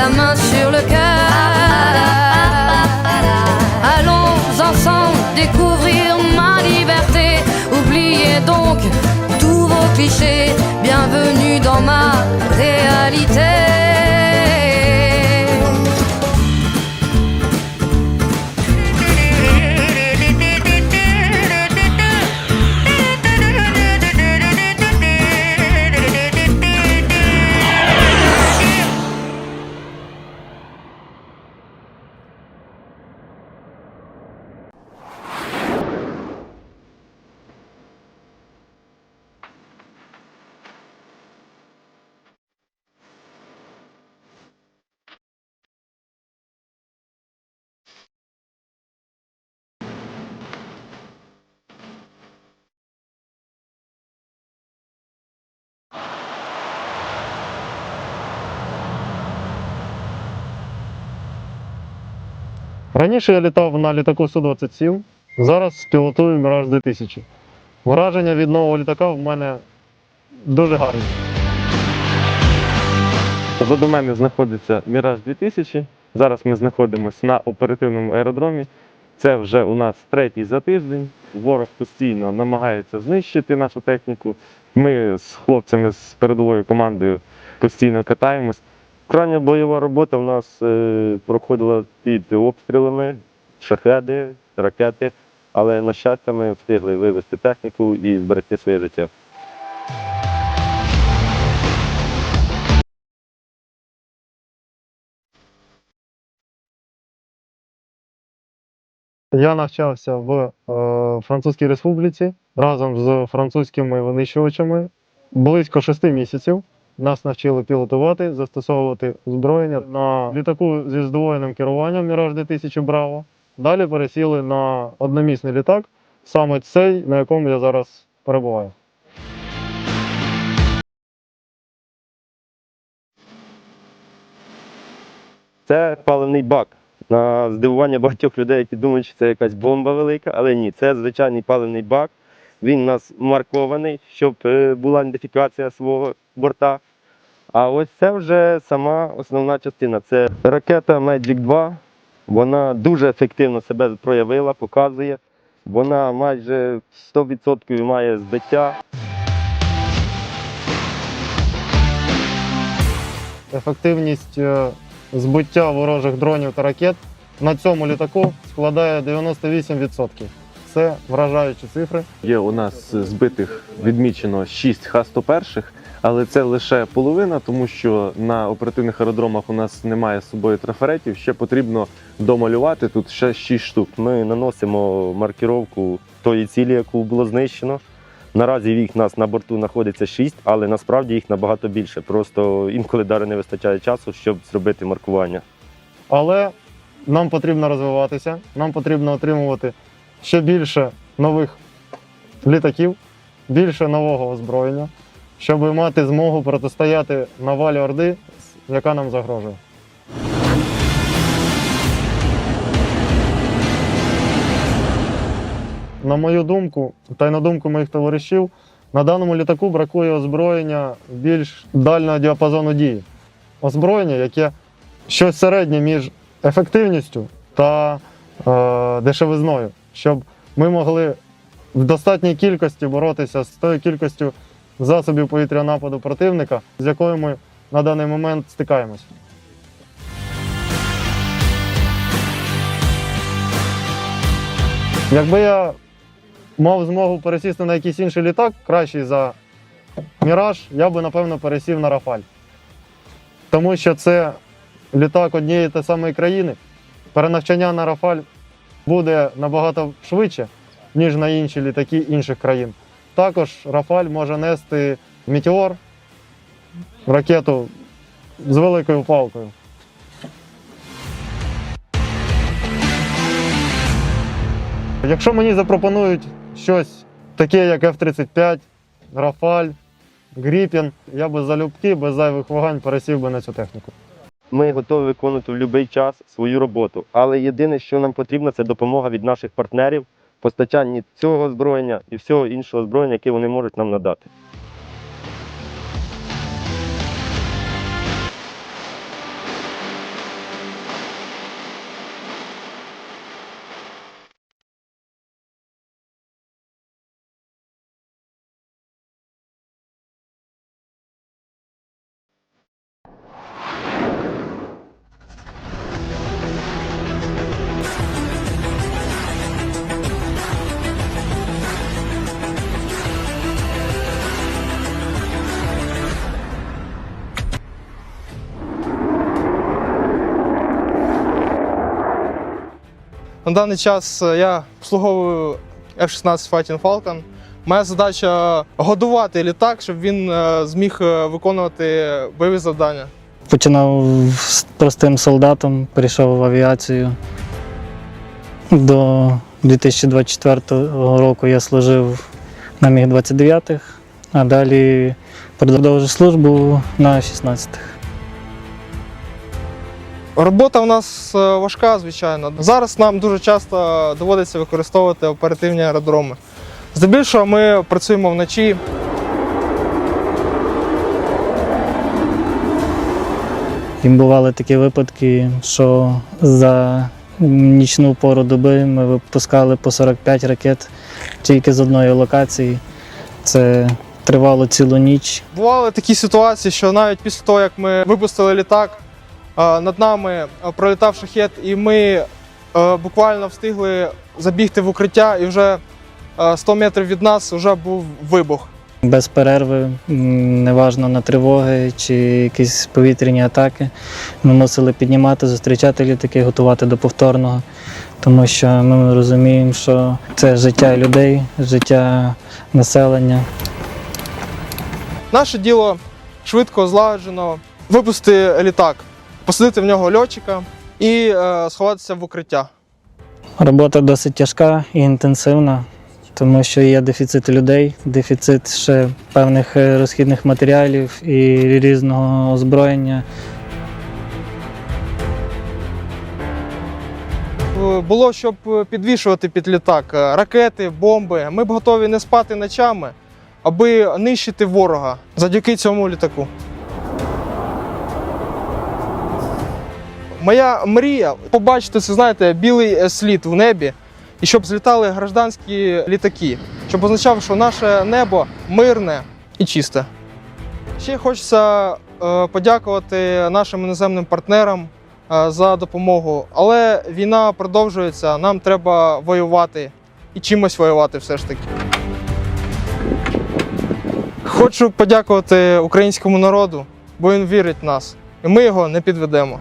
la main sur le cœur. Allons ensemble découvrir ma liberté. Oubliez donc tous vos clichés. Bienvenue dans ma Раніше я літав на літаку Су-27, зараз пілотую Міраж 2000. Враження від нового літака в мене дуже гарні. Позаду мене знаходиться Міраж 2000. Зараз ми знаходимося на оперативному аеродромі. Це вже у нас третій за тиждень. Ворог постійно намагається знищити нашу техніку. Ми з хлопцями з передовою командою постійно катаємось. Крайня бойова робота у нас е, проходила під обстрілами, шахеди, ракети, але на щастя ми встигли вивести техніку і зберегти своє життя. Я навчався в е, Французькій Республіці разом з французькими винищувачами близько шести місяців. Нас навчили пілотувати, застосовувати озброєння на літаку зі здвоєним керуванням Міраж 2000 Браво. Далі пересіли на одномісний літак, саме цей, на якому я зараз перебуваю. Це паливний бак. На здивування багатьох людей, які думають, що це якась бомба велика, але ні, це звичайний паливний бак. Він у нас маркований, щоб е, була ідентифікація свого борта. А ось це вже сама основна частина. Це ракета Magic 2. Вона дуже ефективно себе проявила, показує. Вона майже 100% має збиття. Ефективність е, збиття ворожих дронів та ракет на цьому літаку складає 98%. Це вражаючі цифри. Є у нас збитих відмічено 6 Х-101, але це лише половина, тому що на оперативних аеродромах у нас немає з собою трафаретів. Ще потрібно домалювати тут ще 6 штук. Ми наносимо маркіровку тої цілі, яку було знищено. Наразі їх нас на борту знаходиться 6, але насправді їх набагато більше. Просто інколи даже не вистачає часу, щоб зробити маркування. Але нам потрібно розвиватися, нам потрібно отримувати ще більше нових літаків, більше нового озброєння, щоб мати змогу протистояти навалі Орди, яка нам загрожує. На мою думку, та й на думку моїх товаришів, на даному літаку бракує озброєння більш дальнього діапазону дії. Озброєння, яке щось середнє між ефективністю та е, дешевизною, щоб ми могли в достатній кількості боротися з тою кількістю засобів повітряного нападу противника, з якою ми на даний момент стикаємось. Якби я мав змогу пересісти на якийсь інший літак, кращий за Міраж, я би напевно пересів на Рафаль. Тому що це літак однієї та самої країни. Перенавчання на Рафаль буде набагато швидше, ніж на інші літаки інших країн. Також Рафаль може нести Метеор, ракету з великою палкою. Якщо мені запропонують щось таке, як F-35, Рафаль, Гріпін, я би залюбки, без зайвих вагань пересів би на цю техніку. Ми готові виконувати в будь-який час свою роботу. Але єдине, що нам потрібно, це допомога від наших партнерів постачанні цього озброєння і всього іншого озброєння, яке вони можуть нам надати. На даний час е, я обслуговую F-16 Fighting Falcon. Моя задача годувати літак, щоб він е, зміг е, виконувати бойові завдання. Починав з простим солдатом, перейшов в авіацію. До 2024 року я служив на Міг-29, а далі продовжив службу на 16-х. Робота у нас е, важка, звичайно. Зараз нам дуже часто доводиться використовувати оперативні аеродроми. Здебільшого ми працюємо вночі. І бували такі випадки, що за нічну пору доби ми випускали по 45 ракет тільки з одної локації. Це тривало цілу ніч. Бували такі ситуації, що навіть після того, як ми випустили літак, над нами пролітав шахет, і ми буквально встигли забігти в укриття, і вже е, 100 метрів від нас вже був вибух. без перерви, неважно на тривоги чи якісь повітряні атаки. Ми мусили піднімати, зустрічати літаки, готувати до повторного, тому що ми розуміємо, що це життя людей, життя населення. Наше діло швидко злагоджено випустити літак, посадити в нього льотчика і е, сховатися в укриття. Робота досить тяжка і інтенсивна, тому що є дефіцит людей, дефіцит ще певних е, розхідних матеріалів і різного озброєння. Е, Було, щоб підвішувати під літак ракети, бомби. Ми б готові не спати ночами, аби нищити ворога завдяки цьому літаку. Моя мрія побачити це, знаєте, білий е, слід в небі, і щоб злітали гражданські літаки, щоб означав, що наше небо мирне і чисте. Ще хочеться е, подякувати нашим іноземним партнерам е, за допомогу. Але війна продовжується, нам треба воювати і чимось воювати все ж таки. Хочу подякувати українському народу, бо він вірить в нас, і ми його не підведемо.